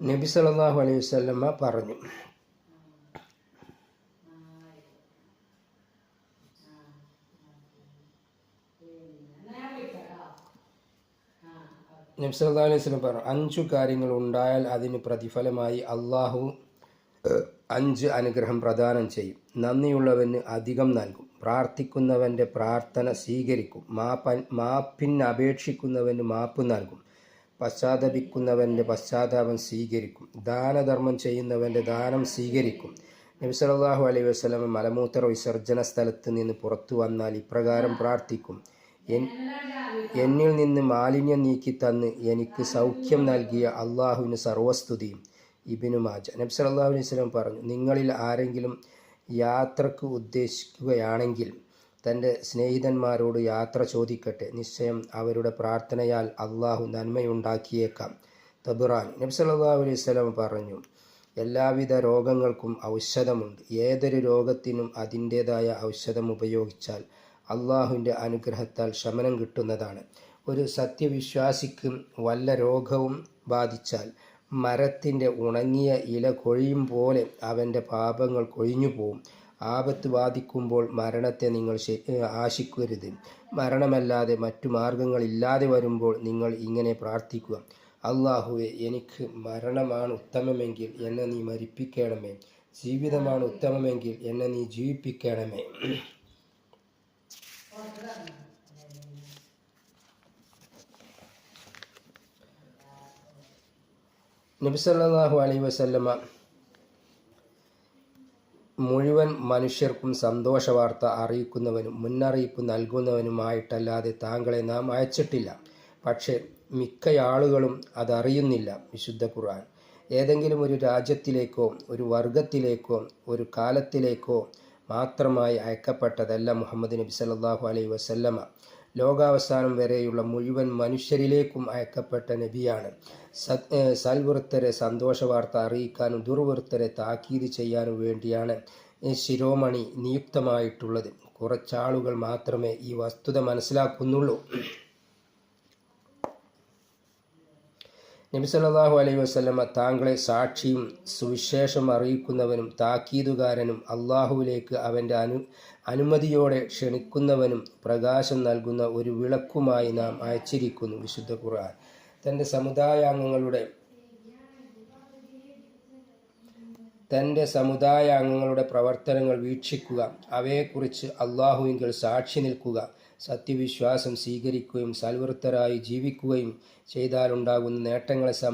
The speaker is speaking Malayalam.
നബി സലാഹു അലൈഹി വസല്ലമ പറഞ്ഞു. നബി സല്ലാ അലൈഹി വസല്ലം പറഞ്ഞു അഞ്ചു കാര്യങ്ങൾ ഉണ്ടായാൽ അതിന് പ്രതിഫലമായി അള്ളാഹു അഞ്ച് അനുഗ്രഹം പ്രദാനം ചെയ്യും. നന്ദിയുള്ളവന് അധികം നൽകും. പ്രാർത്ഥിക്കുന്നവന്റെ പ്രാർത്ഥന സ്വീകരിക്കും. മാപ്പ മാപ്പിന് അപേക്ഷിക്കുന്നവന് മാപ്പ് നൽകും. പശ്ചാത്തപിക്കുന്നവന്റെ പശ്ചാത്താപം സ്വീകരിക്കും. ദാനധർമ്മം ചെയ്യുന്നവന്റെ ദാനം സ്വീകരിക്കും. നബി സല്ലല്ലാഹു അലൈഹി വസല്ലം മലമൂത്ര വിസർജന സ്ഥലത്ത് നിന്ന് പുറത്തു വന്നാൽ ഇപ്രകാരം പ്രാർത്ഥിക്കും. എന്നിൽ നിന്ന് മാലിന്യം നീക്കി തന്ന് എനിക്ക് സൗഖ്യം നൽകിയ അള്ളാഹുവിന് സർവസ്തുതിയും. ഇബിനു മാജ നബി സല്ലല്ലാഹു അലൈഹി വസല്ലം പറഞ്ഞു നിങ്ങളിൽ ആരെങ്കിലും യാത്രയ്ക്ക് ഉദ്ദേശിക്കുകയാണെങ്കിൽ തന്റെ സ്നേഹിതന്മാരോട് യാത്ര ചോദിക്കട്ടെ. നിശ്ചയം അവരുടെ പ്രാർത്ഥനയാൽ അള്ളാഹു നന്മയുണ്ടാക്കിയേക്കാം. തബുറാൻ നബി സല്ലല്ലാഹു അലൈഹി വസല്ലം പറഞ്ഞു എല്ലാവിധ രോഗങ്ങൾക്കും ഔഷധമുണ്ട്. ഏതൊരു രോഗത്തിനും അതിന്റേതായ ഔഷധം ഉപയോഗിച്ചാൽ അള്ളാഹുവിന്റെ അനുഗ്രഹത്താൽ ശമനം കിട്ടുന്നതാണ്. ഒരു സത്യവിശ്വാസിക്ക് വല്ല രോഗവും ബാധിച്ചാൽ മരത്തിന്റെ ഉണങ്ങിയ ഇല കൊഴിയും പോലെ അവന്റെ പാപങ്ങൾ കൊഴിഞ്ഞു പോവും ആപത്ത് ബാധിക്കുമ്പോൾ മരണത്തെ നിങ്ങൾ ആശിക്കരുത്. മരണമല്ലാതെ മറ്റു മാർഗങ്ങളില്ലാതെ വരുമ്പോൾ നിങ്ങൾ ഇങ്ങനെ പ്രാർത്ഥിക്കുക. അള്ളാഹുവെ എനിക്ക് മരണമാണ് ഉത്തമമെങ്കിൽ എന്നെ നീ മരിപ്പിക്കണമേ. ജീവിതമാണ് ഉത്തമമെങ്കിൽ എന്നെ നീ ജീവിപ്പിക്കണമേ. നബിസല്ലാഹു അലൈ അലൈഹി വസല്ലമ മുഴുവൻ മനുഷ്യർക്കും സന്തോഷവാർത്ത അറിയിക്കുന്നവനും മുന്നറിയിപ്പ് നൽകുന്നവനുമായിട്ടല്ലാതെ താങ്കളെ നാം അയച്ചിട്ടില്ല. പക്ഷേ മിക്ക ആളുകളും അതറിയുന്നില്ല. വിശുദ്ധ ഖുർആൻ. ഏതെങ്കിലും ഒരു രാജ്യത്തിലേക്കോ ഒരു വർഗത്തിലേക്കോ ഒരു കാലത്തിലേക്കോ മാത്രമായി അയക്കപ്പെട്ടതല്ല മുഹമ്മദ് നബി സല്ലല്ലാഹു അലൈഹി വസല്ലമ. ലോകാവസാനം വരെയുള്ള മുഴുവൻ മനുഷ്യരിലേക്കും അയക്കപ്പെട്ട നബിയാണ്. സൽവൃത്തരെ സന്തോഷ വാർത്ത അറിയിക്കാനും ദുർവൃത്തരെ താക്കീത് ചെയ്യാനും വേണ്ടിയാണ് ശിരോമണി നിയുക്തമായിട്ടുള്ളത്. കുറച്ചാളുകൾ മാത്രമേ ഈ വസ്തുത മനസ്സിലാക്കുന്നുള്ളൂ. നബി സല്ലാഹു അലൈഹി വസല്ലമ താങ്കളെ സാക്ഷിയും സുവിശേഷം അറിയിക്കുന്നവനും താക്കീതുകാരനും അള്ളാഹുവിലേക്ക് അവന്റെ അനു അനുമതിയോടെ ക്ഷണിക്കുന്നവനും പ്രകാശം നൽകുന്ന ഒരു വിളക്കുമായി നാം അയച്ചിരിക്കുന്നു വിശുദ്ധ ഖുർആൻ. തന്റെ സമുദായാംഗങ്ങളുടെ തന്റെ സമുദായാംഗങ്ങളുടെ പ്രവർത്തനങ്ങൾ വീക്ഷിക്കുക. അവയെക്കുറിച്ച് അള്ളാഹുവിങ്കിൽ സാക്ഷി നിൽക്കുക. സത്യവിശ്വാസം സ്വീകരിക്കുകയും സൽവൃത്തരായി ജീവിക്കുകയും ചെയ്താലുണ്ടാകുന്ന നേട്ടങ്ങളെ സംബന്ധിച്ച്